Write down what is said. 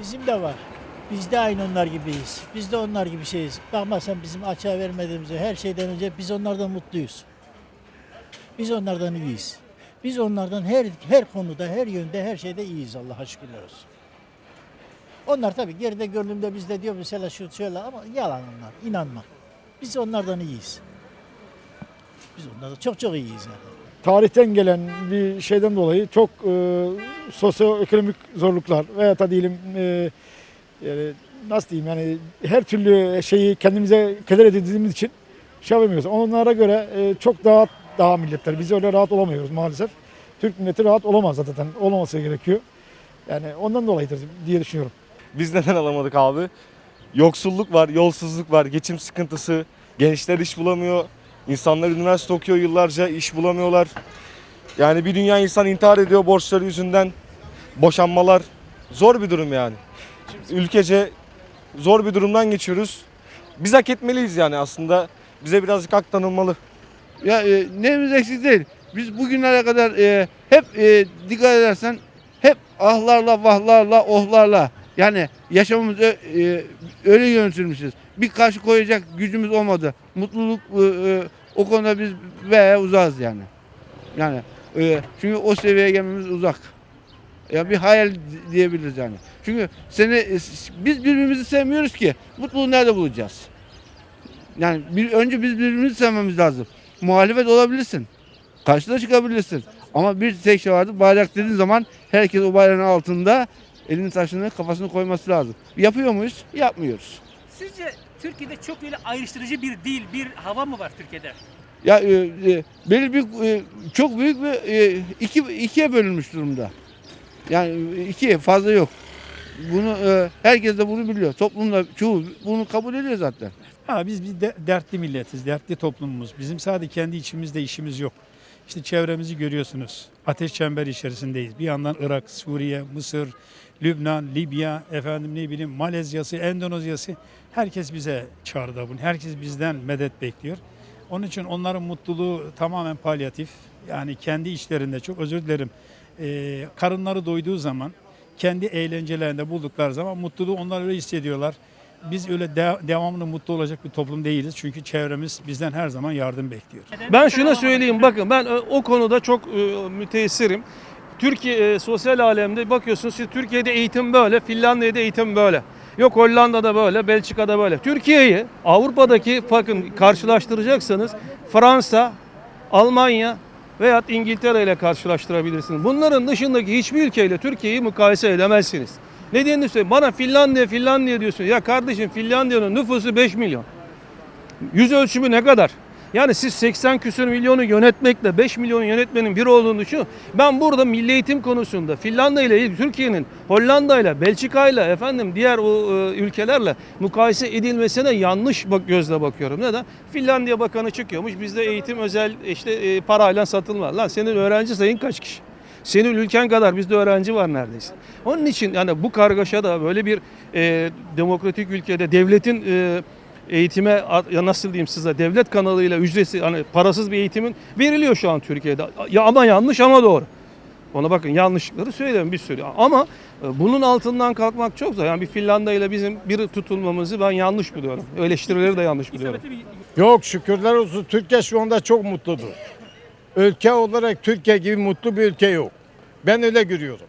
Bizim de var. Biz de aynı onlar gibiyiz. Biz de onlar gibi şeyiz. Bakma sen bizim açığa vermediğimize her şeyden önce biz onlardan mutluyuz. Biz onlardan iyiyiz. Biz onlardan her her konuda, her yönde, her şeyde iyiyiz Allah'a şükürler olsun. Onlar tabii geride gönlümde bizde diyor mesela şu şöyle ama yalan onlar. inanma. Biz onlardan iyiyiz. Biz onlardan çok çok iyiyiz yani. Tarihten gelen bir şeyden dolayı çok e, sosyoekonomik zorluklar veya da diyelim e, yani nasıl diyeyim yani her türlü şeyi kendimize keder edildiğimiz için şey yapamıyoruz. Onlara göre e, çok daha daha milletler. Biz öyle rahat olamıyoruz maalesef. Türk milleti rahat olamaz zaten. Olmaması gerekiyor. Yani ondan dolayıdır diye düşünüyorum. Biz neden alamadık abi? Yoksulluk var, yolsuzluk var, geçim sıkıntısı, gençler iş bulamıyor. İnsanlar üniversite okuyor yıllarca iş bulamıyorlar. Yani bir dünya insan intihar ediyor borçları yüzünden. Boşanmalar zor bir durum yani. Ülkece zor bir durumdan geçiyoruz. Biz hak etmeliyiz yani aslında. Bize birazcık hak tanınmalı. Ya e, neyimiz eksik değil. Biz bugünlere kadar e, hep e, dikkat edersen hep ahlarla, vahlarla, ohlarla yani yaşamımız e, öyle yönetilmişiz. Bir karşı koyacak gücümüz olmadı. Mutluluk e, e, o konuda biz ve uzağız yani. Yani çünkü o seviyeye gelmemiz uzak. Ya bir hayal di- diyebiliriz yani. Çünkü seni biz birbirimizi sevmiyoruz ki. Mutluluğu nerede bulacağız? Yani bir, önce biz birbirimizi sevmemiz lazım. Muhalefet olabilirsin. Karşıda çıkabilirsin. Ama bir tek şey vardır. Bayrak dediğin zaman herkes o bayrağın altında elini taşını kafasını koyması lazım. Yapıyor muyuz? Yapmıyoruz. Sizce Türkiye'de çok böyle ayrıştırıcı bir dil, bir hava mı var Türkiye'de? Ya e, e, belli bir e, çok büyük bir e, iki ikiye bölünmüş durumda. Yani e, ikiye fazla yok. Bunu e, herkes de bunu biliyor. Toplumda çoğu bunu kabul ediyor zaten. Ha, biz bir de- dertli milletiz, dertli toplumumuz. Bizim sadece kendi içimizde işimiz yok. İşte çevremizi görüyorsunuz. Ateş çemberi içerisindeyiz. Bir yandan Irak, Suriye, Mısır, Lübnan, Libya, efendim ne bileyim Malezya'sı, Endonezya'sı. Herkes bize çağrıda bunu. Herkes bizden medet bekliyor. Onun için onların mutluluğu tamamen palyatif. Yani kendi içlerinde çok özür dilerim. Ee, karınları doyduğu zaman, kendi eğlencelerinde buldukları zaman mutluluğu onlar öyle hissediyorlar. Biz öyle de- devamlı mutlu olacak bir toplum değiliz. Çünkü çevremiz bizden her zaman yardım bekliyor. Ben şunu söyleyeyim bakın ben o- o konuda çok e, müteessirim. Türkiye e, sosyal alemde bakıyorsunuz siz Türkiye'de eğitim böyle, Finlandiya'da eğitim böyle. Yok Hollanda'da böyle, Belçika'da böyle. Türkiye'yi Avrupa'daki bakın karşılaştıracaksanız Fransa, Almanya veyahut İngiltere ile karşılaştırabilirsiniz. Bunların dışındaki hiçbir ülkeyle Türkiye'yi mukayese edemezsiniz. Nedenini söyleyeyim. Bana Finlandiya, Finlandiya diyorsun. Ya kardeşim Finlandiya'nın nüfusu 5 milyon. Yüz ölçümü ne kadar? Yani siz 80 küsur milyonu yönetmekle 5 milyonu yönetmenin bir olduğunu düşünün. Ben burada milli eğitim konusunda Finlandiya ile Türkiye'nin Hollanda ile Belçika ile efendim diğer o e, ülkelerle mukayese edilmesine yanlış bak gözle bakıyorum. Neden? Finlandiya bakanı çıkıyormuş. Bizde eğitim özel işte e, parayla satılmaz. Lan senin öğrenci sayın kaç kişi? Senin ülken kadar bizde öğrenci var neredeyse. Onun için yani bu kargaşada böyle bir e, demokratik ülkede devletin e, eğitime ya nasıl diyeyim size devlet kanalıyla ücretsiz hani parasız bir eğitimin veriliyor şu an Türkiye'de. Ya ama yanlış ama doğru. Ona bakın yanlışlıkları söylerim bir sürü. Ama e, bunun altından kalkmak çok zor. Yani bir Finlandiya ile bizim bir tutulmamızı ben yanlış buluyorum. Eleştirileri de yanlış buluyorum. Yok şükürler olsun Türkiye şu anda çok mutludur. Ülke olarak Türkiye gibi mutlu bir ülke yok. Ben öyle görüyorum.